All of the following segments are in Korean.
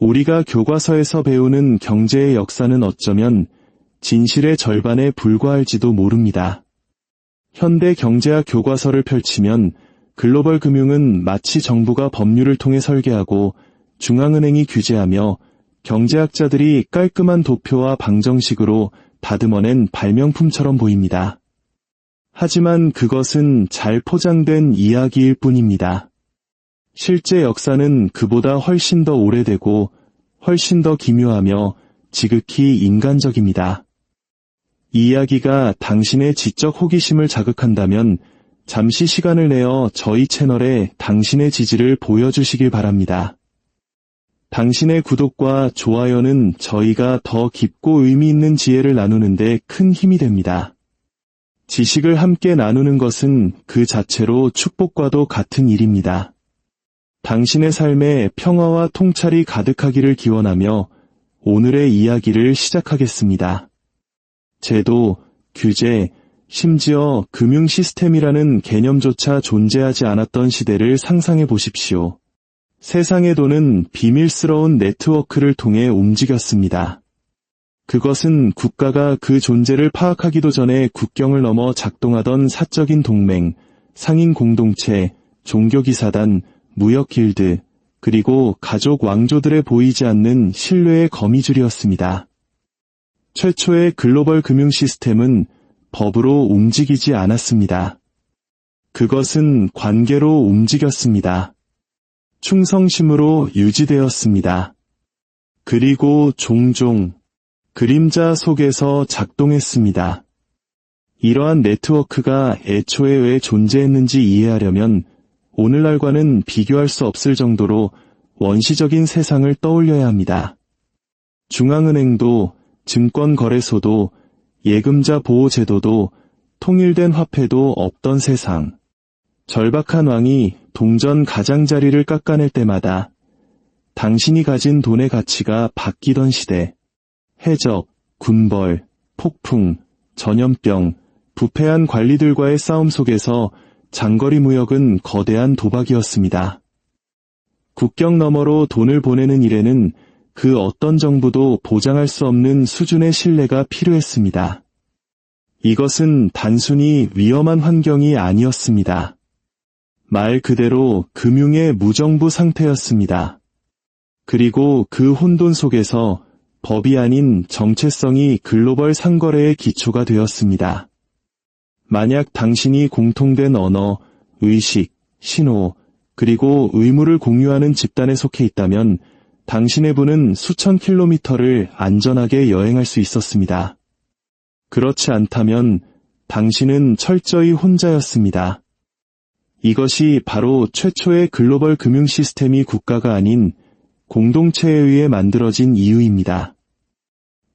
우리가 교과서에서 배우는 경제의 역사는 어쩌면 진실의 절반에 불과할지도 모릅니다. 현대 경제학 교과서를 펼치면 글로벌 금융은 마치 정부가 법률을 통해 설계하고 중앙은행이 규제하며 경제학자들이 깔끔한 도표와 방정식으로 다듬어낸 발명품처럼 보입니다. 하지만 그것은 잘 포장된 이야기일 뿐입니다. 실제 역사는 그보다 훨씬 더 오래되고 훨씬 더 기묘하며 지극히 인간적입니다. 이 이야기가 당신의 지적 호기심을 자극한다면 잠시 시간을 내어 저희 채널에 당신의 지지를 보여주시길 바랍니다. 당신의 구독과 좋아요는 저희가 더 깊고 의미 있는 지혜를 나누는데 큰 힘이 됩니다. 지식을 함께 나누는 것은 그 자체로 축복과도 같은 일입니다. 당신의 삶에 평화와 통찰이 가득하기를 기원하며 오늘의 이야기를 시작하겠습니다. 제도, 규제, 심지어 금융 시스템이라는 개념조차 존재하지 않았던 시대를 상상해 보십시오. 세상의 돈은 비밀스러운 네트워크를 통해 움직였습니다. 그것은 국가가 그 존재를 파악하기도 전에 국경을 넘어 작동하던 사적인 동맹, 상인 공동체, 종교기사단, 무역 길드, 그리고 가족 왕조들에 보이지 않는 신뢰의 거미줄이었습니다. 최초의 글로벌 금융 시스템은 법으로 움직이지 않았습니다. 그것은 관계로 움직였습니다. 충성심으로 유지되었습니다. 그리고 종종 그림자 속에서 작동했습니다. 이러한 네트워크가 애초에 왜 존재했는지 이해하려면 오늘날과는 비교할 수 없을 정도로 원시적인 세상을 떠올려야 합니다. 중앙은행도 증권거래소도 예금자 보호제도도 통일된 화폐도 없던 세상. 절박한 왕이 동전 가장자리를 깎아낼 때마다 당신이 가진 돈의 가치가 바뀌던 시대. 해적, 군벌, 폭풍, 전염병, 부패한 관리들과의 싸움 속에서 장거리 무역은 거대한 도박이었습니다. 국경 너머로 돈을 보내는 일에는 그 어떤 정부도 보장할 수 없는 수준의 신뢰가 필요했습니다. 이것은 단순히 위험한 환경이 아니었습니다. 말 그대로 금융의 무정부 상태였습니다. 그리고 그 혼돈 속에서 법이 아닌 정체성이 글로벌 상거래의 기초가 되었습니다. 만약 당신이 공통된 언어, 의식, 신호, 그리고 의무를 공유하는 집단에 속해 있다면 당신의 부는 수천 킬로미터를 안전하게 여행할 수 있었습니다. 그렇지 않다면 당신은 철저히 혼자였습니다. 이것이 바로 최초의 글로벌 금융 시스템이 국가가 아닌 공동체에 의해 만들어진 이유입니다.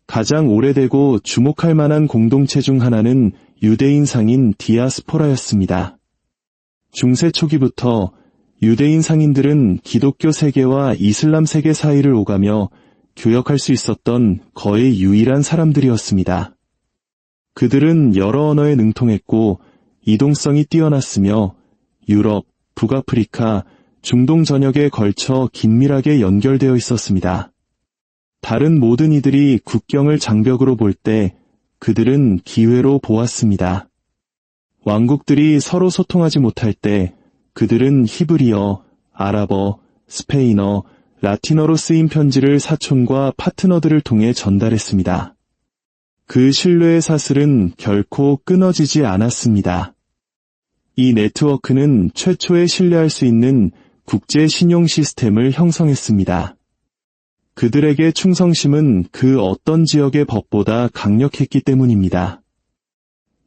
가장 오래되고 주목할 만한 공동체 중 하나는 유대인 상인 디아스포라였습니다. 중세 초기부터 유대인 상인들은 기독교 세계와 이슬람 세계 사이를 오가며 교역할 수 있었던 거의 유일한 사람들이었습니다. 그들은 여러 언어에 능통했고 이동성이 뛰어났으며 유럽, 북아프리카, 중동 전역에 걸쳐 긴밀하게 연결되어 있었습니다. 다른 모든 이들이 국경을 장벽으로 볼 때 그들은 기회로 보았습니다. 왕국들이 서로 소통하지 못할 때 그들은 히브리어, 아랍어, 스페인어, 라틴어로 쓰인 편지를 사촌과 파트너들을 통해 전달했습니다. 그 신뢰의 사슬은 결코 끊어지지 않았습니다. 이 네트워크는 최초의 신뢰할 수 있는 국제 신용 시스템을 형성했습니다. 그들에게 충성심은 그 어떤 지역의 법보다 강력했기 때문입니다.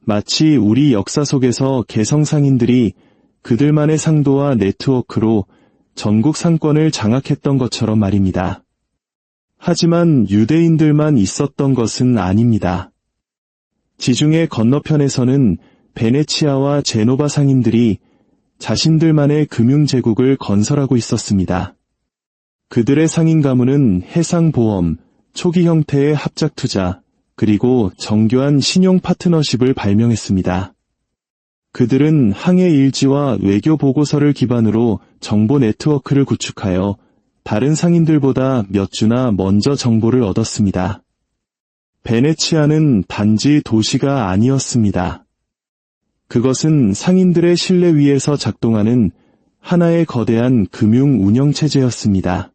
마치 우리 역사 속에서 개성 상인들이 그들만의 상도와 네트워크로 전국 상권을 장악했던 것처럼 말입니다. 하지만 유대인들만 있었던 것은 아닙니다. 지중해 건너편에서는 베네치아와 제노바 상인들이 자신들만의 금융제국을 건설하고 있었습니다. 그들의 상인 가문은 해상보험, 초기 형태의 합작 투자, 그리고 정교한 신용 파트너십을 발명했습니다. 그들은 항해 일지와 외교 보고서를 기반으로 정보 네트워크를 구축하여 다른 상인들보다 몇 주나 먼저 정보를 얻었습니다. 베네치아는 단지 도시가 아니었습니다. 그것은 상인들의 신뢰 위에서 작동하는 하나의 거대한 금융 운영 체제였습니다.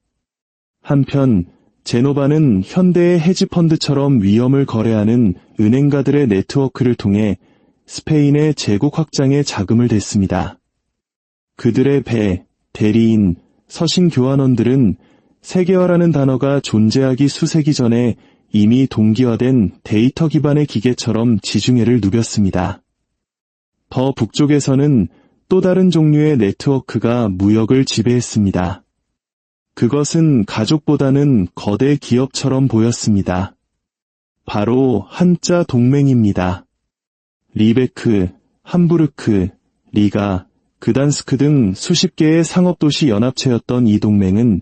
한편 제노바는 현대의 헤지펀드처럼 위험을 거래하는 은행가들의 네트워크를 통해 스페인의 제국 확장에 자금을 댔습니다. 그들의 배, 대리인, 서신 교환원들은 세계화라는 단어가 존재하기 수세기 전에 이미 동기화된 데이터 기반의 기계처럼 지중해를 누볐습니다. 더 북쪽에서는 또 다른 종류의 네트워크가 무역을 지배했습니다. 그것은 가족보다는 거대 기업처럼 보였습니다. 바로 한자 동맹입니다. 리베크, 함부르크, 리가, 그단스크 등 수십 개의 상업도시 연합체였던 이 동맹은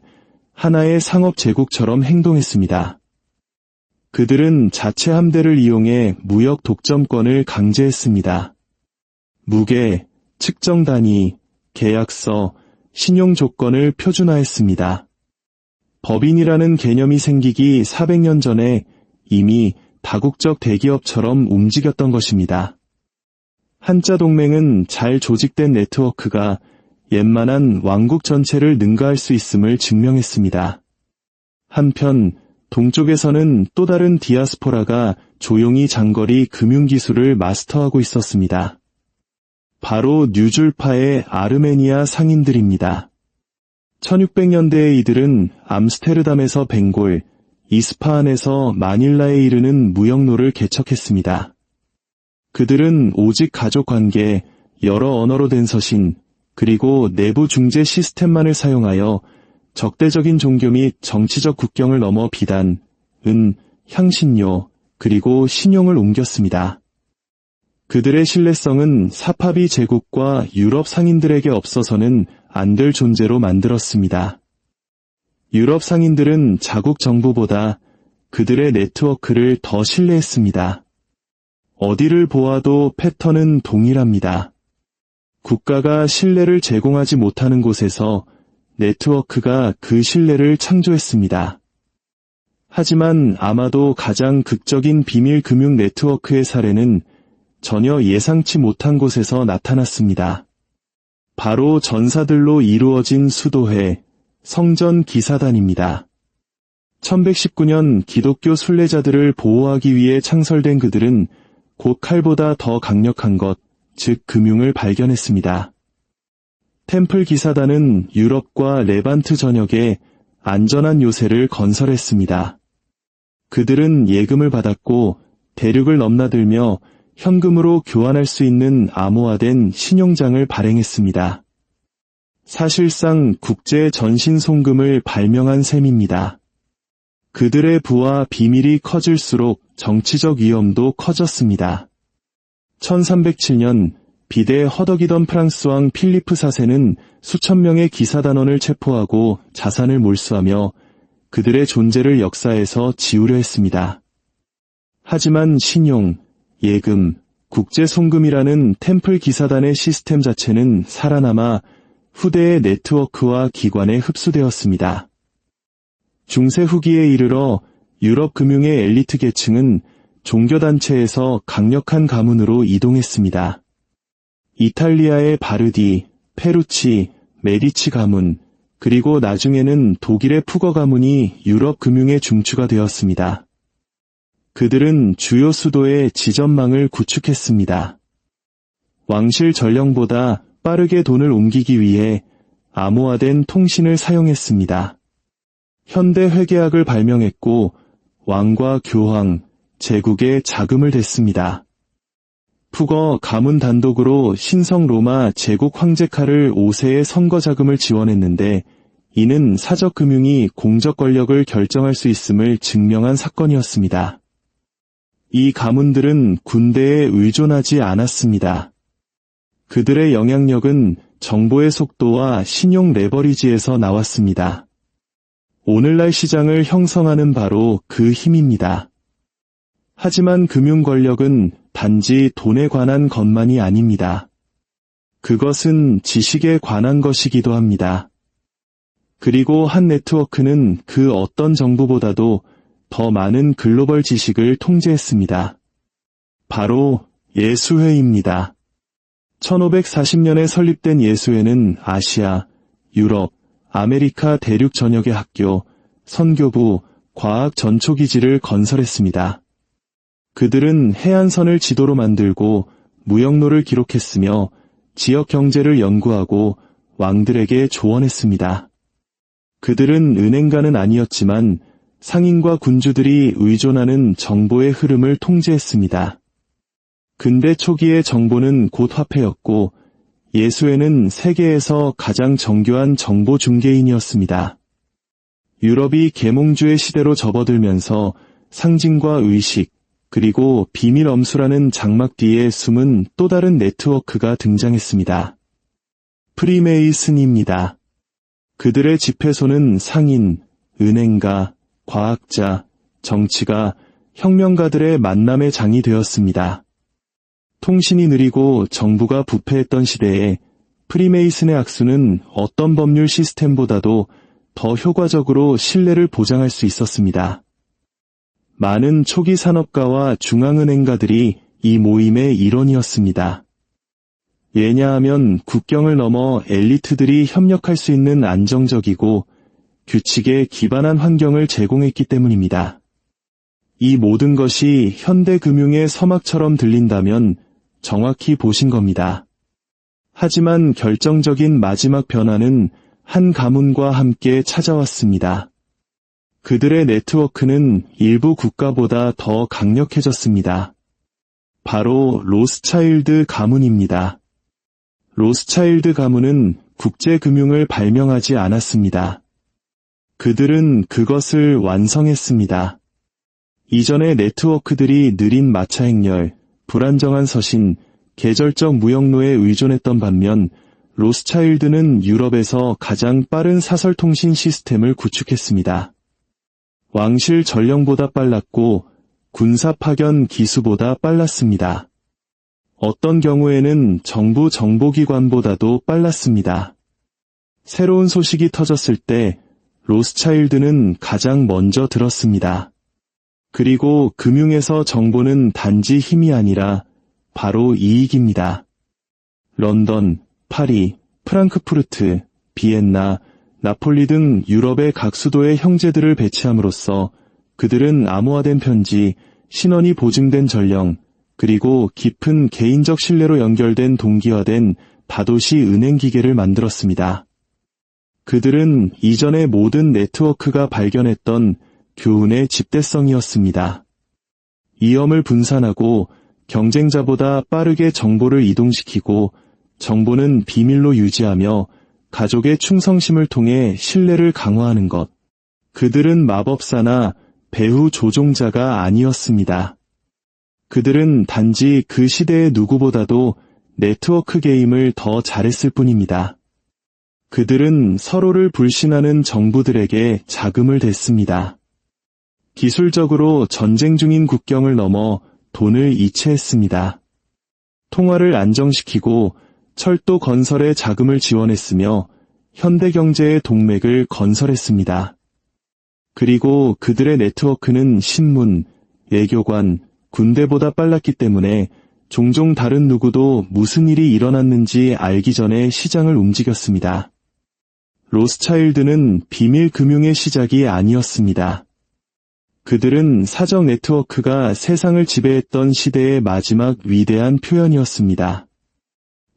하나의 상업 제국처럼 행동했습니다. 그들은 자체 함대를 이용해 무역 독점권을 강제했습니다. 무게, 측정 단위, 계약서, 신용 조건을 표준화했습니다. 법인이라는 개념이 생기기 400년 전에 이미 다국적 대기업처럼 움직였던 것입니다. 한자 동맹은 잘 조직된 네트워크가 웬만한 왕국 전체를 능가할 수 있음을 증명했습니다. 한편 동쪽에서는 또 다른 디아스포라가 조용히 장거리 금융기술을 마스터하고 있었습니다. 바로 뉴줄파의 아르메니아 상인들입니다. 1600년대의 이들은 암스테르담에서 벵골, 이스파한에서 마닐라에 이르는 무역로를 개척했습니다. 그들은 오직 가족 관계, 여러 언어로 된 서신, 그리고 내부 중재 시스템만을 사용하여 적대적인 종교 및 정치적 국경을 넘어 비단, 은, 향신료, 그리고 신용을 옮겼습니다. 그들의 신뢰성은 사파비 제국과 유럽 상인들에게 없어서는 안 될 존재로 만들었습니다. 유럽 상인들은 자국 정부보다 그들의 네트워크를 더 신뢰했습니다. 어디를 보아도 패턴은 동일합니다. 국가가 신뢰를 제공하지 못하는 곳에서 네트워크가 그 신뢰를 창조했습니다. 하지만 아마도 가장 극적인 비밀 금융 네트워크의 사례는 전혀 예상치 못한 곳에서 나타났습니다. 바로 전사들로 이루어진 수도회, 성전 기사단입니다. 1119년 기독교 순례자들을 보호하기 위해 창설된 그들은 곧 칼보다 더 강력한 것, 즉 금융을 발견했습니다. 템플 기사단은 유럽과 레반트 전역에 안전한 요새를 건설했습니다. 그들은 예금을 받았고 대륙을 넘나들며 현금으로 교환할 수 있는 암호화된 신용장을 발행했습니다. 사실상 국제 전신 송금을 발명한 셈입니다. 그들의 부와 비밀이 커질수록 정치적 위험도 커졌습니다. 1307년 비대에 허덕이던 프랑스 왕 필리프 4세는 수천 명의 기사단원을 체포하고 자산을 몰수하며 그들의 존재를 역사에서 지우려 했습니다. 하지만 신용, 예금, 국제 송금이라는 템플 기사단의 시스템 자체는 살아남아 후대의 네트워크와 기관에 흡수되었습니다. 중세 후기에 이르러 유럽 금융의 엘리트 계층은 종교단체에서 강력한 가문으로 이동했습니다. 이탈리아의 바르디, 페루치, 메디치 가문, 그리고 나중에는 독일의 푸거 가문이 유럽 금융의 중추가 되었습니다. 그들은 주요 수도의 지점망을 구축했습니다. 왕실 전령보다 빠르게 돈을 옮기기 위해 암호화된 통신을 사용했습니다. 현대 회계학을 발명했고 왕과 교황, 제국에 자금을 댔습니다. 푸거 가문 단독으로 신성 로마 제국 황제카를 5세의 선거 자금을 지원했는데 이는 사적 금융이 공적 권력을 결정할 수 있음을 증명한 사건이었습니다. 이 가문들은 군대에 의존하지 않았습니다. 그들의 영향력은 정보의 속도와 신용 레버리지에서 나왔습니다. 오늘날 시장을 형성하는 바로 그 힘입니다. 하지만 금융 권력은 단지 돈에 관한 것만이 아닙니다. 그것은 지식에 관한 것이기도 합니다. 그리고 한 네트워크는 그 어떤 정부보다도 더 많은 글로벌 지식을 통제했습니다. 바로 예수회입니다. 1540년에 설립된 예수회는 아시아, 유럽, 아메리카 대륙 전역의 학교, 선교부, 과학 전초기지를 건설했습니다. 그들은 해안선을 지도로 만들고 무역로를 기록했으며 지역 경제를 연구하고 왕들에게 조언했습니다. 그들은 은행가는 아니었지만 상인과 군주들이 의존하는 정보의 흐름을 통제했습니다. 근대 초기의 정보는 곧 화폐였고 예수에는 세계에서 가장 정교한 정보 중개인이었습니다. 유럽이 계몽주의 시대로 접어들면서 상징과 의식, 그리고 비밀 엄수라는 장막 뒤에 숨은 또 다른 네트워크가 등장했습니다. 프리메이슨입니다. 그들의 집회소는 상인, 은행가, 과학자, 정치가, 혁명가들의 만남의 장이 되었습니다. 통신이 느리고 정부가 부패했던 시대에 프리메이슨의 악수는 어떤 법률 시스템보다도 더 효과적으로 신뢰를 보장할 수 있었습니다. 많은 초기 산업가와 중앙은행가들이 이 모임의 일원이었습니다. 왜냐하면 국경을 넘어 엘리트들이 협력할 수 있는 안정적이고 규칙에 기반한 환경을 제공했기 때문입니다. 이 모든 것이 현대 금융의 서막처럼 들린다면 정확히 보신 겁니다. 하지만 결정적인 마지막 변화는 한 가문과 함께 찾아왔습니다. 그들의 네트워크는 일부 국가보다 더 강력해졌습니다. 바로 로스차일드 가문입니다. 로스차일드 가문은 국제금융을 발명하지 않았습니다. 그들은 그것을 완성했습니다. 이전의 네트워크들이 느린 마차 행렬, 불안정한 서신, 계절적 무역로에 의존했던 반면 로스차일드는 유럽에서 가장 빠른 사설통신 시스템을 구축했습니다. 왕실 전령보다 빨랐고 군사 파견 기수보다 빨랐습니다. 어떤 경우에는 정부 정보기관보다도 빨랐습니다. 새로운 소식이 터졌을 때 로스차일드는 가장 먼저 들었습니다. 그리고 금융에서 정보는 단지 힘이 아니라 바로 이익입니다. 런던, 파리, 프랑크푸르트, 비엔나, 나폴리 등 유럽의 각 수도의 형제들을 배치함으로써 그들은 암호화된 편지, 신원이 보증된 전령, 그리고 깊은 개인적 신뢰로 연결된 동기화된 다도시 은행 기계를 만들었습니다. 그들은 이전의 모든 네트워크가 발견했던 교훈의 집대성이었습니다. 위험을 분산하고 경쟁자보다 빠르게 정보를 이동시키고 정보는 비밀로 유지하며 가족의 충성심을 통해 신뢰를 강화하는 것. 그들은 마법사나 배후 조종자가 아니었습니다. 그들은 단지 그 시대의 누구보다도 네트워크 게임을 더 잘했을 뿐입니다. 그들은 서로를 불신하는 정부들에게 자금을 댔습니다. 기술적으로 전쟁 중인 국경을 넘어 돈을 이체했습니다. 통화를 안정시키고 철도 건설에 자금을 지원했으며 현대 경제의 동맥을 건설했습니다. 그리고 그들의 네트워크는 신문, 외교관, 군대보다 빨랐기 때문에 종종 다른 누구도 무슨 일이 일어났는지 알기 전에 시장을 움직였습니다. 로스차일드는 비밀 금융의 시작이 아니었습니다. 그들은 사적 네트워크가 세상을 지배했던 시대의 마지막 위대한 표현이었습니다.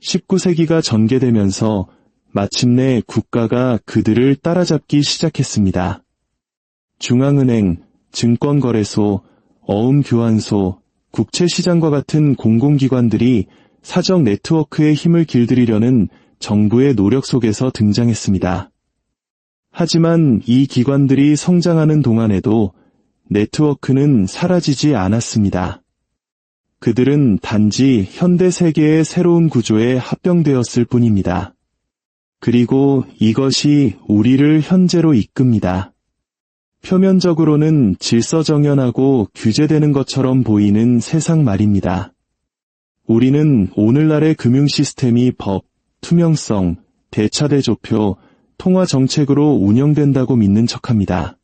19세기가 전개되면서 마침내 국가가 그들을 따라잡기 시작했습니다. 중앙은행, 증권거래소, 어음교환소, 국채시장과 같은 공공기관들이 사적 네트워크의 힘을 길들이려는 정부의 노력 속에서 등장했습니다. 하지만 이 기관들이 성장하는 동안에도 네트워크는 사라지지 않았습니다. 그들은 단지 현대 세계의 새로운 구조에 합병되었을 뿐입니다. 그리고 이것이 우리를 현재로 이끕니다. 표면적으로는 질서정연하고 규제되는 것처럼 보이는 세상 말입니다. 우리는 오늘날의 금융 시스템이 법, 투명성, 대차대 조표, 통화 정책으로 운영된다고 믿는 척합니다.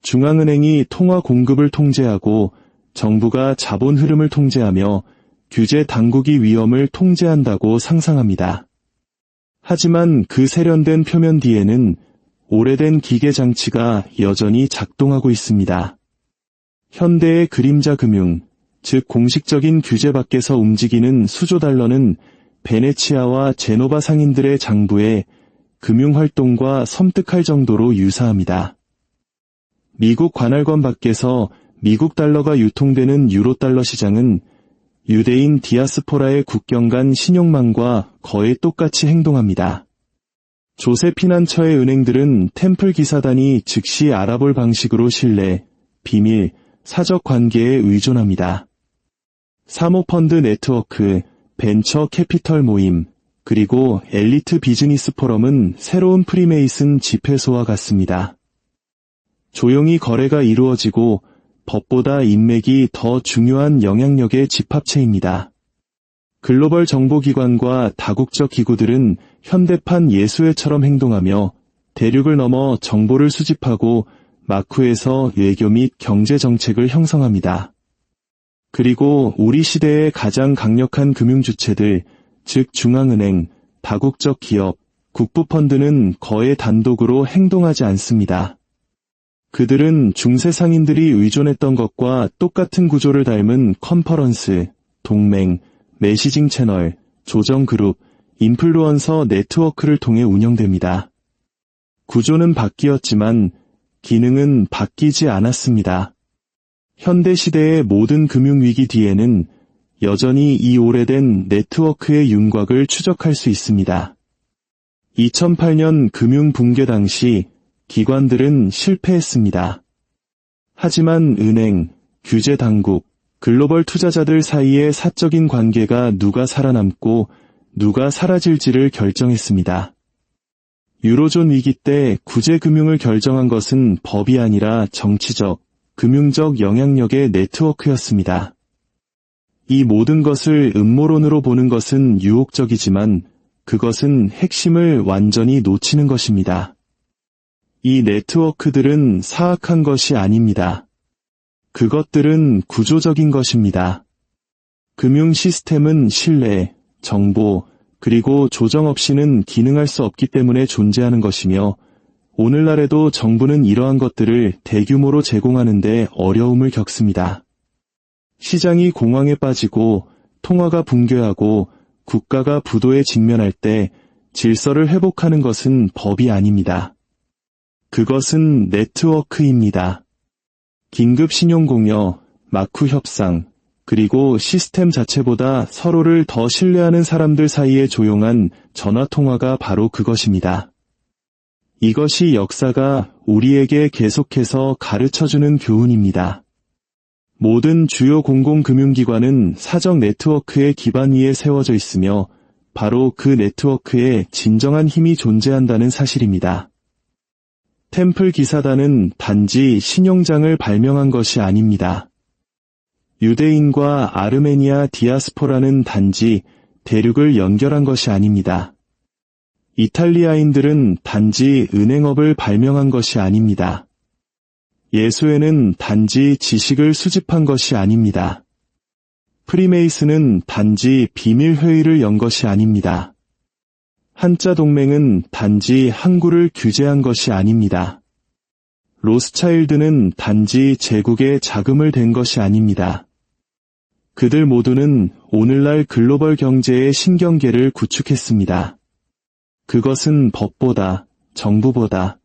중앙은행이 통화 공급을 통제하고 정부가 자본 흐름을 통제하며 규제 당국이 위험을 통제한다고 상상합니다. 하지만 그 세련된 표면 뒤에는 오래된 기계 장치가 여전히 작동하고 있습니다. 현대의 그림자 금융, 즉 공식적인 규제 밖에서 움직이는 수조 달러는 베네치아와 제노바 상인들의 장부에 금융활동과 섬뜩할 정도로 유사합니다. 미국 관할권 밖에서 미국 달러가 유통되는 유로 달러 시장은 유대인 디아스포라의 국경 간 신용망과 거의 똑같이 행동합니다. 조세 피난처의 은행들은 템플 기사단이 즉시 알아볼 방식으로 신뢰, 비밀, 사적 관계에 의존합니다. 사모펀드 네트워크, 벤처 캐피털 모임, 그리고 엘리트 비즈니스 포럼은 새로운 프리메이슨 집회소와 같습니다. 조용히 거래가 이루어지고 법보다 인맥이 더 중요한 영향력의 집합체입니다. 글로벌 정보기관과 다국적 기구들은 현대판 예수회처럼 행동하며 대륙을 넘어 정보를 수집하고 마쿠에서 외교 및 경제 정책을 형성합니다. 그리고 우리 시대의 가장 강력한 금융주체들, 즉 중앙은행, 다국적 기업, 국부펀드는 거의 단독으로 행동하지 않습니다. 그들은 중세 상인들이 의존했던 것과 똑같은 구조를 닮은 컨퍼런스, 동맹, 메시징 채널, 조정 그룹, 인플루언서 네트워크를 통해 운영됩니다. 구조는 바뀌었지만 기능은 바뀌지 않았습니다. 현대 시대의 모든 금융위기 뒤에는 여전히 이 오래된 네트워크의 윤곽을 추적할 수 있습니다. 2008년 금융 붕괴 당시 기관들은 실패했습니다. 하지만 은행, 규제 당국, 글로벌 투자자들 사이의 사적인 관계가 누가 살아남고 누가 사라질지를 결정했습니다. 유로존 위기 때 구제금융을 결정한 것은 법이 아니라 정치적, 금융적 영향력의 네트워크였습니다. 이 모든 것을 음모론으로 보는 것은 유혹적이지만 그것은 핵심을 완전히 놓치는 것입니다. 이 네트워크들은 사악한 것이 아닙니다. 그것들은 구조적인 것입니다. 금융 시스템은 신뢰, 정보, 그리고 조정 없이는 기능할 수 없기 때문에 존재하는 것이며 오늘날에도 정부는 이러한 것들을 대규모로 제공하는데 어려움을 겪습니다. 시장이 공황에 빠지고 통화가 붕괴하고 국가가 부도에 직면할 때 질서를 회복하는 것은 법이 아닙니다. 그것은 네트워크입니다. 긴급 신용공여, 마쿠 협상, 그리고 시스템 자체보다 서로를 더 신뢰하는 사람들 사이의 조용한 전화 통화가 바로 그것입니다. 이것이 역사가 우리에게 계속해서 가르쳐주는 교훈입니다. 모든 주요 공공금융기관은 사적 네트워크의 기반 위에 세워져 있으며 바로 그 네트워크에 진정한 힘이 존재한다는 사실입니다. 템플 기사단은 단지 신용장을 발명한 것이 아닙니다. 유대인과 아르메니아 디아스포라는 단지 대륙을 연결한 것이 아닙니다. 이탈리아인들은 단지 은행업을 발명한 것이 아닙니다. 예수에는 단지 지식을 수집한 것이 아닙니다. 프리메이스는 단지 비밀회의를 연 것이 아닙니다. 한자 동맹은 단지 항구를 규제한 것이 아닙니다. 로스차일드는 단지 제국의 자금을 댄 것이 아닙니다. 그들 모두는 오늘날 글로벌 경제의 신경계를 구축했습니다. 그것은 법보다, 정부보다,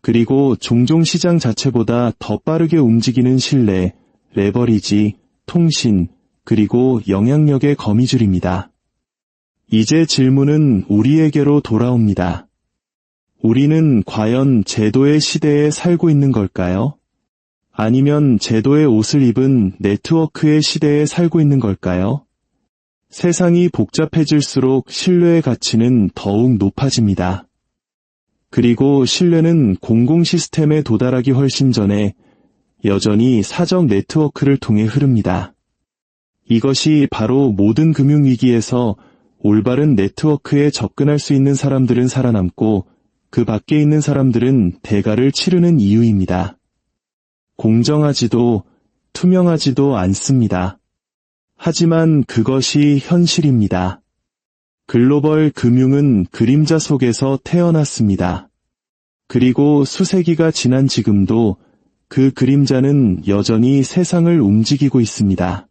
그리고 종종 시장 자체보다 더 빠르게 움직이는 신뢰, 레버리지, 통신, 그리고 영향력의 거미줄입니다. 이제 질문은 우리에게로 돌아옵니다. 우리는 과연 제도의 시대에 살고 있는 걸까요? 아니면 제도의 옷을 입은 네트워크의 시대에 살고 있는 걸까요? 세상이 복잡해질수록 신뢰의 가치는 더욱 높아집니다. 그리고 신뢰는 공공 시스템에 도달하기 훨씬 전에 여전히 사적 네트워크를 통해 흐릅니다. 이것이 바로 모든 금융위기에서 올바른 네트워크에 접근할 수 있는 사람들은 살아남고 그 밖에 있는 사람들은 대가를 치르는 이유입니다. 공정하지도 투명하지도 않습니다. 하지만 그것이 현실입니다. 글로벌 금융은 그림자 속에서 태어났습니다. 그리고 수세기가 지난 지금도 그 그림자는 여전히 세상을 움직이고 있습니다.